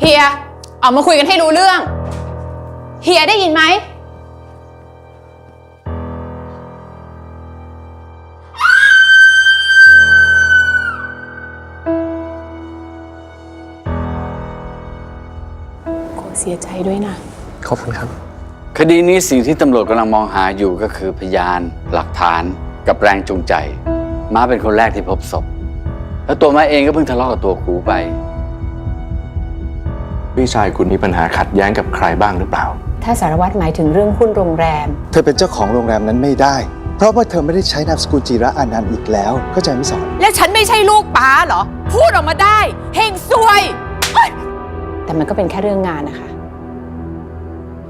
เฮียออกมาคุยกันให้รู้เรื่อง เฮียได้ยินไหม ขอเสียใจด้วยนะ ขอบคุณครับ คดีนี้สิ่งที่ตำรวจกำลังมองหาอยู่ก็คือพยาน หลักฐาน กับแรงจูงใจม้าเป็นคนแรกที่พบศพ แล้วตัวม้าเองก็เพิ่งทะเลาะกับตัวครูไป พี่ชายคุณมีปัญหาขัดแย้งกับใครบ้างหรือเปล่า ถ้าสารวัตรหมายถึงเรื่องหุ้นโรงแรม เธอเป็นเจ้าของโรงแรมนั้นไม่ได้ เพราะว่าเธอไม่ได้ใช้นามสกุลจีระอานันต์อีกแล้วเข้าใจไหมสอน แล้วฉันไม่ใช่ลูกป้าเหรอ พูดออกมาได้เฮงซวยเฮ้ยแต่มันก็เป็นแค่เรื่องงานนะคะ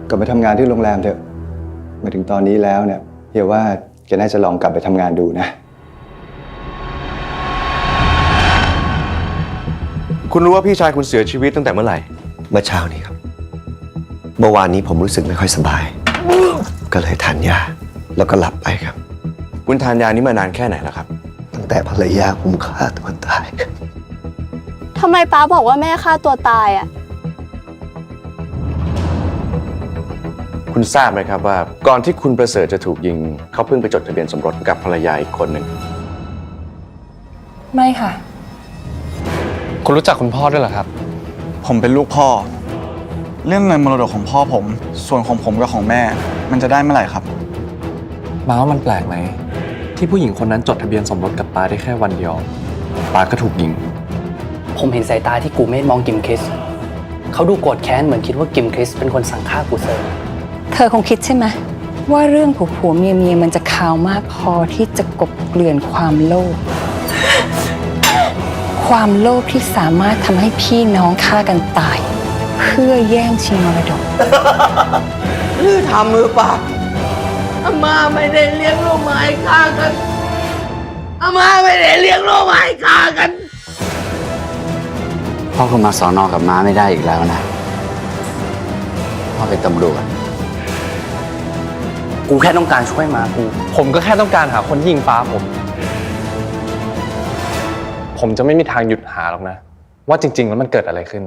กลับไปทำงานที่โรงแรมเถอะ มาถึงตอนนี้แล้วเนี่ยเฮียว่าแกน่าจะลองกลับไปทำงานดูนะ คุณรู้ว่าพี่ชายคุณเสียชีวิตตั้งแต่เมื่อไหร่ เมื่อเช้านี้ครับ เมื่อวานนี้ผมรู้สึกไม่ค่อยสบาย ก็เลยทานยาแล้วก็หลับไปครับ คุณทานยานี้มานานแค่ไหนแล้วครับ ตั้งแต่ภรรยาผมฆ่าตัวตายทำไมป้าบอกว่าแม่ฆ่าตัวตายอะ คุณทราบไหมครับว่า ก่อนที่คุณประเสริฐจะถูกยิง เขาเพิ่งไปจดทะเบียนสมรสกับภรรยาอีกคนหนึ่ง ไม่ค่ะ คุณรู้จักคุณพ่อด้วยเหรอครับ ผมเป็นลูกพ่อ เรื่องเงินมรดกของพ่อผม ส่วนของผมกับของแม่ มันจะได้เมื่อไหร่ครับ มาว่ามันแปลกไหม ที่ผู้หญิงคนนั้นจดทะเบียนสมรสกับปาได้แค่วันเดียวปาก็ถูกยิง ผมเห็นสายตาที่กูเมธมองกิมคริส เขาดูโกรธแค้นเหมือนคิดว่ากิมคริสเป็นคนสั่งฆ่ากูเซอร์เธอคงคิดใช่ไหมว่าเรื่องผัวผัวเมียเมียมันจะข่าวมากพอที่จะกบเกลื่อนความโลภ ความโลภที่สามารถทำให้พี่น้องฆ่ากันตาย เพื่อแย่งชิงมรดก ลือทำมือปากอามาไม่ได้เลี้ยงลูกไม้ฆ่ากันอามาไม่ได้เลี้ยงลูกไม้ฆ่ากัน พ่อคงมาสอนอกับม้าไม่ได้อีกแล้วนะ พ่อเป็นตำรวจ กูแค่ต้องการช่วยมากู ผมก็แค่ต้องการหาคนยิงป้าผม ผมจะไม่มีทางหยุดหาหรอกนะ ว่าจริง ๆ แล้วมันเกิดอะไรขึ้น